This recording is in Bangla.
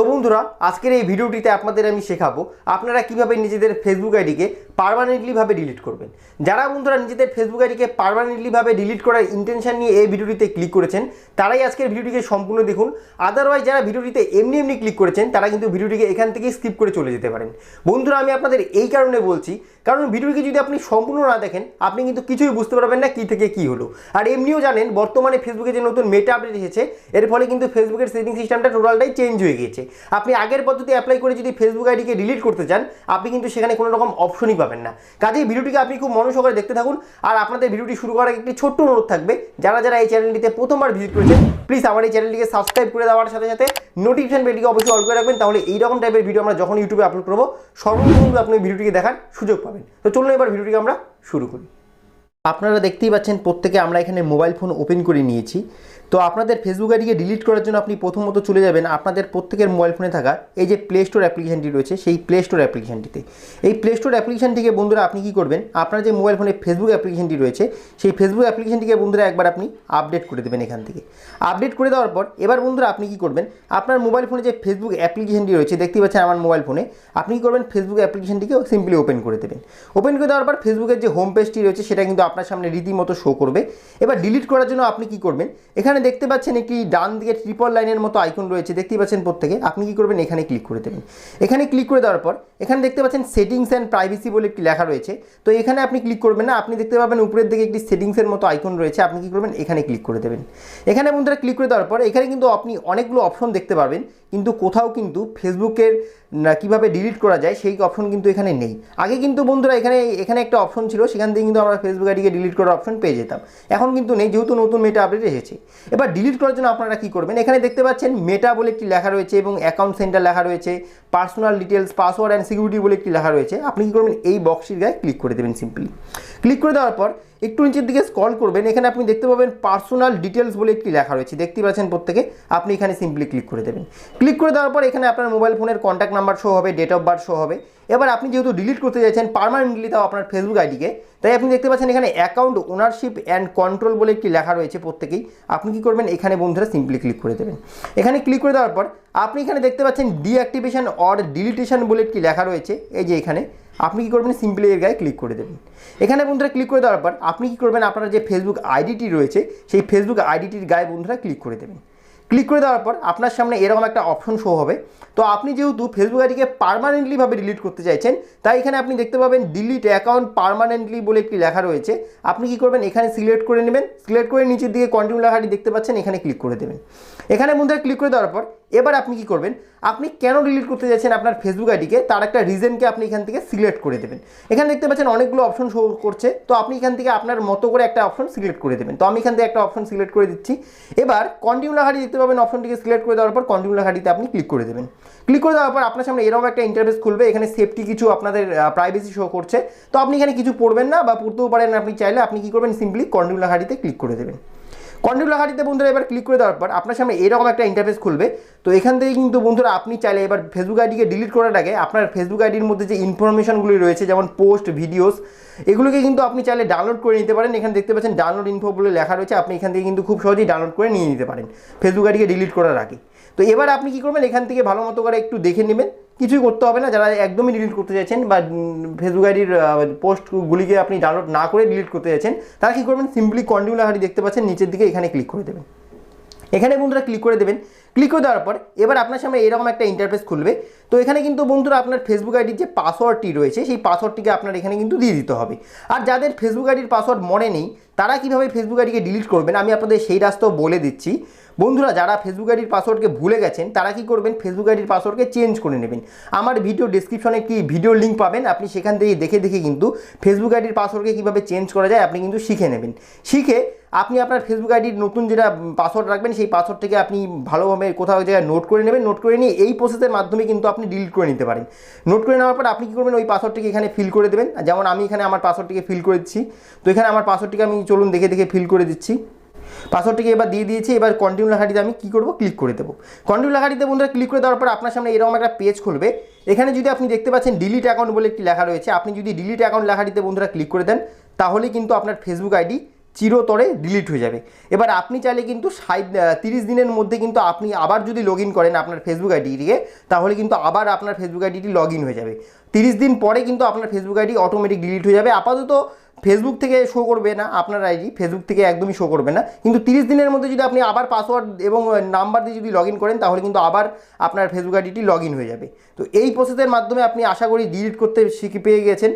তো বন্ধুরা, আজকের এই ভিডিওটিতে আপনাদের আমি শেখাবো আপনারা কীভাবে নিজেদের ফেসবুক আইডিকে পারমানেন্টলিভাবে ডিলিট করবেন। যারা বন্ধুরা নিজেদের ফেসবুক আইডিকে পারমানেন্টলিভাবে ডিলিট করার ইন্টেনশন নিয়ে এই ভিডিওটিতে ক্লিক করেছেন, তারাই আজকের ভিডিওটিকে সম্পূর্ণ দেখুন। আদারওয়াইজ যারা ভিডিওটিতে এমনি এমনি ক্লিক করেছেন, তারা কিন্তু ভিডিওটিকে এখান থেকে স্কিপ করে চলে যেতে পারেন। বন্ধুরা, আমি আপনাদের এই কারণে বলছি, কারণ ভিডিওটিকে যদি আপনি সম্পূর্ণ না দেখেন, আপনি কিন্তু কিছুই বুঝতে পারবেন না কী থেকে কী হলো। আর এমনিও জানেন, বর্তমানে ফেসবুকে যে নতুন মেটা আপডেট এসেছে, এর ফলে কিন্তু ফেসবুকের সেটিং সিস্টেমটা টোটালটাই চেঞ্জ হয়ে গিয়েছে। আপনি আগের পদ্ধতি অ্যাপ্লাই করে যদি ফেসবুক আইডিকে ডিলিট করতে চান, আপনি কিন্তু সেখানে কোনো রকম অপশনই পাবেন না। কাজেই ভিডিওটিকে আপনি খুব মনোসহকারে দেখতে থাকুন। আর আপনাদের ভিডিওটি শুরু করার একটি ছোট্ট অনুরোধ থাকবে। যারা যারা এই চ্যানেলটিতে প্রথমবার ভিজিট করেছেন প্লিজ আমার এই চ্যানেলটিকে সাবস্ক্রাইব করে দেওয়ার সাথে সাথে নোটিফিকেশন বেলটিকে অবশ্যই অল করে রাখবেন। তাহলে এইরকম টাইপের ভিডিও আমরা যখন ইউটিউবে আপলোড করব, সর্বপ্রথম আপনি ভিডিওটিকে দেখার সুযোগ পাবেন। তো চলুন এবার ভিডিওটিকে আমরা শুরু করি। আপনারা দেখতেই পাচ্ছেন, প্রত্যেকে আমরা এখানে মোবাইল ফোন ওপেন করে নিয়েছি। তো আপনাদের ফেসবুক আইডিকে ডিলিট করার জন্য আপনি প্রথমত চলে যাবেন আপনাদের প্রত্যেকের মোবাইল ফোনে থাকা এই যে প্লে স্টোর অ্যাপ্লিকেশানটি রয়েছে, সেই প্লে স্টোর অ্যাপ্লিকেশানটিতে এই প্লে স্টোর অ্যাপ্লিকেশনটিকে বন্ধুরা আপনি কী করবেন? আপনার যে মোবাইল ফোনে ফেসবুক অ্যাপ্লিকেশনটি রয়েছে, সেই ফেসবুক অ্যাপ্লিকেশানটিকে বন্ধুরা একবার আপনি আপডেট করে দেবেন এখান থেকে। আপডেট করে দেওয়ার পর এবার বন্ধুরা আপনি কী করবেন? আপনার মোবাইল ফোনে যে ফেসবুক অ্যাপ্লিকেশানটি রয়েছে, দেখতে পাচ্ছেন আমার মোবাইল ফোনে আপনি কী করবেন? ফেসবুক অ্যাপ্লিকেশনটিকে সিম্পলি ওপেন করে দেবেন। ওপেন করে দেওয়ার পর ফেসবুকের যে হোম পেজটি রয়েছে, সেটা কিন্তু আপনার সামনে রীতিমতো শো করবে। এবার ডিলিট করার জন্য আপনি কি করবেন? এখানে দেখতে পাচ্ছেন একটি ডান দিকে ট্রিপল লাইনের মতো আইকন রয়েছে। দেখতে পাচ্ছেন প্রত্যেকে। আপনি কি করবেন? এখানে ক্লিক করে দেবেন। এখানে ক্লিক করে দেওয়ার পর এখানে দেখতে পাচ্ছেন সেটিংস অ্যান্ড প্রাইভেসি বলে একটি লেখা রয়েছে। তো এখানে আপনি ক্লিক করবেন না। আপনি দেখতে পাবেন উপরের দিকে একটি সেটিংসের মতো আইকন রয়েছে। আপনি কি করবেন? এখানে ক্লিক করে দেবেন। এখানে বন্ধুরা ক্লিক করে দেওয়ার পর এখানে কিন্তু আপনি অনেকগুলো অপশন দেখতে পাবেন কিন্তু কোথাও কিন্তু ফেসবুকের কীভাবে ডিলিট করা যায় সেই অপশন কিন্তু এখানে নেই। আগে কিন্তু বন্ধুরা এখানে এখানে একটা অপশন ছিল, সেখান থেকে কিন্তু আমরা ফেসবুক আইডিকে ডিলিট করার অপশন পেয়ে যেতাম। এখন কিন্তু নেই, যেহেতু নতুন মেটা আপডেট এসেছে। এবার ডিলিট করার জন্য আপনারা কী করবেন? এখানে দেখতে পাচ্ছেন মেটা বলে একটি লেখা রয়েছে এবং অ্যাকাউন্ট সেন্টার লেখা রয়েছে personal details password and security বলে একটি লেখা রয়েছে। আপনি কী করবেন? এই বক্সটির গায়ে ক্লিক করে দেবেন সিম্পলি ক্লিক করে দেওয়ার পর একটু নিচের দিকে স্কল করবেন, এখানে আপনি দেখতে পাবেন পার্সোনাল ডিটেলস বলে একটি লেখা রয়েছে। দেখতে পাচ্ছেন প্রত্যেকে, আপনি এখানে সিম্পলি ক্লিক করে দেবেন। ক্লিক করে দেওয়ার পর এখানে আপনার মোবাইল ফোনের কন্ট্যাক্ট নাম্বার শো হবে ডেট অফ বার্থ শো হবে। এবার আপনি যেহেতু ডিলিট করতে চাইছেন পারমানেন্টলি তাও আপনার ফেসবুক আইডিকে তাই আপনি দেখতে পাচ্ছেন এখানে অ্যাকাউন্ট ওনারশিপ অ্যান্ড কন্ট্রোল বলে একটি লেখা রয়েছে প্রত্যেকেই। আপনি কি করবেন? এখানে বন্ধুরা সিম্পলি ক্লিক করে দেবেন। এখানে ক্লিক করে দেওয়ার পর আপনি এখানে দেখতে পাচ্ছেন ডিঅ্যাক্টিভেশন অর ডিলিটেশন বলে একটি লেখা রয়েছে। এই যে এখানে আপনি কী করবেন? সিম্পলি এর গায়ে ক্লিক করে দেবেন। এখানে বন্ধুরা ক্লিক করে দেওয়ার পর আপনি কী করবেন? আপনার যে ফেসবুক আইডিটি রয়েছে, সেই ফেসবুক আইডিটির গায়ে বন্ধুরা ক্লিক করে দেবেন। ক্লিক করে দেওয়ার পর আপনার সামনে এরকম একটা অপশন শো হবে। তো আপনি যেহেতু ফেসবুক আইডিকে পারমানেন্টলিভাবে ডিলিট করতে চাইছেন, তাই এখানে আপনি দেখতে পাবেন ডিলিট অ্যাকাউন্ট পারমানেন্টলি বলে একটি লেখা রয়েছে। আপনি কি করবেন? এখানে সিলেক্ট করে নেবেন। সিলেক্ট করে নিচের দিকে কন্টিনিউ লেখাটি দেখতে পাচ্ছেন, এখানে ক্লিক করে দেবেন। এখানে বন্ধুরা ক্লিক করে দেওয়ার পর এবার আপনি কি করবেন? আপনি কেন ডিলিট করতে যাচ্ছেন আপনার ফেসবুক আইডিকে তার একটা রিজনকে আপনি এখান থেকে সিলেক্ট করে দেবেন। এখানে দেখতে পাচ্ছেন অনেকগুলো অপশন শো করছে। তো আপনি এখান থেকে আপনার মতো করে একটা অপশন সিলেক্ট করে দেবেন। তো আমি এখান থেকে একটা অপশন সিলেক্ট করে দিচ্ছি। এবার কন্টিনিউ লেখাটি দেখতে পাবেন অপশনটিকে সিলেক্ট করে দেওয়ার পর কন্টিনিউ লেখাটিতে আপনি ক্লিক করে দেবেন। ক্লিক করে দেওয়ার পর আপনার সামনে এরকম একটা ইন্টারফেস খুলবে। এখানে সেফটি কিছু আপনাদের প্রাইভেসি শো করছে। তো আপনি এখানে কিছু পড়বেন না বা পড়তেও পারেন আপনি চাইলে। আপনি কী করবেন? সিম্পলি কন্টিনিউ লেখাটিতে ক্লিক করে দেবেন। কন্টিনিউ লেখাটিতে বন্ধুরা এবার ক্লিক করে দেওয়ার পর আপনার সামনে এরকম একটা ইন্টারফেস খুলবে। তো এখান থেকে কিন্তু বন্ধুরা আপনি চাইলে এবার ফেসবুক আইডিকে ডিলিট করার আগে আপনার ফেসবুক আইডির মধ্যে যে ইনফরমেশনগুলি রয়েছে, যেমন পোস্ট ভিডিওস এগুলোকে কিন্তু আপনি চাইলে ডাউনলোড করে নিতে পারেন। এখানে দেখতে পাচ্ছেন ডাউনলোড ইনফো বলে লেখা রয়েছে, আপনি এখান থেকে কিন্তু খুব সহজেই ডাউনলোড করে নিয়ে নিতে পারেন। ফেসবুক আইডিকে ডিলিট করার আগে। তো এবার আপনি কী করবেন? এখান থেকে ভালো মতো করে একটু দেখে নেবেন। কিছুই করতে হবে না। যারা একদমই ডিলিট করতে চাইছেন বা ফেসবুক আইডির পোস্টগুলিকে আপনি ডাউনলোড না করে ডিলিট করতে চাইছেন, তারা কী করবেন? সিম্পলি কন্টিনিউ লেখাটি দেখতে পাচ্ছেন, নিচের দিকে এখানে ক্লিক করে দেবেন। এখানে বন্ধুরা ক্লিক করে দেবেন। ক্লিক করে দেওয়ার পর এবার আপনার সামনে এরকম একটা ইন্টারফেস খুলবে। তো এখানে কিন্তু বন্ধুরা আপনার ফেসবুক আইডির যে পাসওয়ার্ডটি রয়েছে, সেই পাসওয়ার্ডটিকে আপনার এখানে কিন্তু দিয়ে দিতে হবে। আর যাদের ফেসবুক আইডির পাসওয়ার্ড মনে নেই, তারা কীভাবে ফেসবুক আইডিকে ডিলিট করবেন? আমি আপনাদের সেই রাস্তাও বলে দিচ্ছি। বন্ধুরা, যারা ফেসবুক আইডির পাসওয়ার্ডকে ভুলে গেছেন, তারা কি করবেন? ফেসবুক আইডির পাসওয়ার্ডকে চেঞ্জ করে নেবেন। আমার ভিডিও ডিসক্রিপশনে একটি ভিডিও লিঙ্ক পাবেন। আপনি সেখান থেকে দেখে দেখে কিন্তু ফেসবুক আইডির পাসওয়ার্ডকে কীভাবে চেঞ্জ করা যায়, আপনি কিন্তু শিখে নেবেন। শিখে আপনি আপনার ফেসবুক আইডির নতুন যেটা পাসওয়ার্ড রাখবেন, সেই পাসওয়ার্ডটাকে আপনি ভালোভাবে কোথাও জায়গায় নোট করে নেবেন। নোট করে নিয়ে এই প্রসেসের মাধ্যমে কিন্তু আপনি ডিলিট করে নিতে পারেন। নোট করে নেওয়ার পর আপনি কী করবেন? ওই পাসওয়ার্ডটিকে এখানে ফিল করে দেবেন। যেমন আমি এখানে আমার পাসওয়ার্ডটিকে ফিল করে দিচ্ছি তো এখানে আমার পাসওয়ার্ডটিকে আমি চলুন দেখে দেখে ফিল করে দিচ্ছি। পাসওয়ার্ডটিকে এবার দিয়ে দিয়েছি, এবার কন্টিনিউ লেখাটিতে আমি কী করব? ক্লিক করে দেবো। কন্টিনিউ লেখাটিতে বন্ধুরা ক্লিক করে দেওয়ার পর আপনার সামনে এরকম একটা পেজ খুলবে। এখানে যদি আপনি দেখতে পাচ্ছেন ডিলিট অ্যাকাউন্ট বলে একটি লেখা রয়েছে, আপনি যদি ডিলিট অ্যাকাউন্ট লেখাটিতে বন্ধুরা ক্লিক করে দেন, তাহলে কিন্তু আপনার ফেসবুক আইডি চিরতরে ডিলিট হয়ে যাবে। এবার আপনি চাইলে কিন্তু ষাট তিরিশ দিনের মধ্যে কিন্তু আপনি আবার যদি লগ করেন আপনার ফেসবুক আইডিটিকে তাহলে কিন্তু আবার আপনার ফেসবুক আইডিটি লগ হয়ে যাবে। তিরিশ দিন পরে কিন্তু আপনার ফেসবুক আইডি অটোমেটিক ডিলিট হয়ে যাবে। আপাতত ফেসবুক থেকে শো করবে না, আপনার আইডি ফেসবুক থেকে একদমই শো করবে না। কিন্তু তিরিশ দিনের মধ্যে যদি আপনি আবার পাসওয়ার্ড এবং নাম্বার দিয়ে যদি লগ করেন, তাহলে কিন্তু আবার আপনার ফেসবুক আইডিটি লগ হয়ে যাবে। তো এই প্রসেসের মাধ্যমে আপনি আশা করি ডিলিট করতে শিখে পেয়ে গেছেন।